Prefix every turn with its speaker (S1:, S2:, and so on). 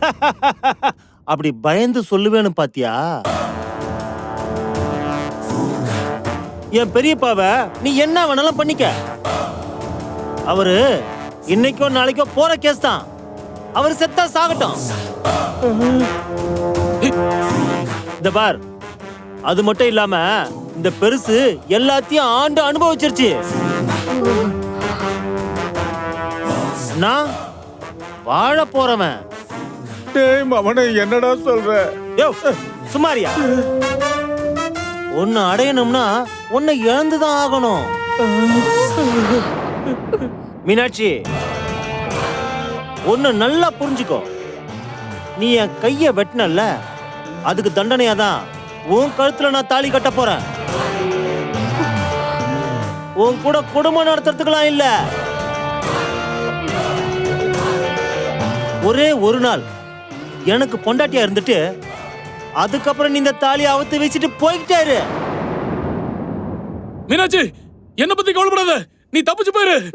S1: அப்படி பயந்து சொல்லுவேன்னு பாத்தியா? என் பெரியப்பாவ நீ என்ன வேணாலும் பண்ணிக்க. அவரு இன்னைக்கோ நாளைக்கோ போற கேஸ் தான். அவர் செத்தா சாகட்டும். இந்த பார் அது மட்டும் இல்லாம இந்த பெருசு எல்லாத்தையும் ஆண்டு அனுபவிச்சிருச்சு. நான் வாழ போறவன்.
S2: டேய் மவனே என்னடா சொல்ற?
S1: யோ சுமாரியா? உன்னை அடையணும்னா உன்னை இழந்துதான் ஆகணும். மீனாட்சி ஒன்னு நல்லா புரிஞ்சுக்கோ. நீ என் கைய வெட்டினல்ல அதுக்கு தண்டனையா தான் உன் கழுத்துல நான் தாலி கட்ட போறேன். உன் கூட குடும்பம் நடத்துறதுக்கெல்லாம் இல்ல. ஒரே ஒரு நாள் எனக்கு பொண்டாட்டியா இருந்துட்டு அதுக்கப்புறம் நீ இந்த தாலியை அவுத்து வச்சுட்டு போய்கிட்டாரு
S3: மீனாட்சி என்ன பத்தி கவலைப்படாத. நீ தப்பிச்சு போயிரு.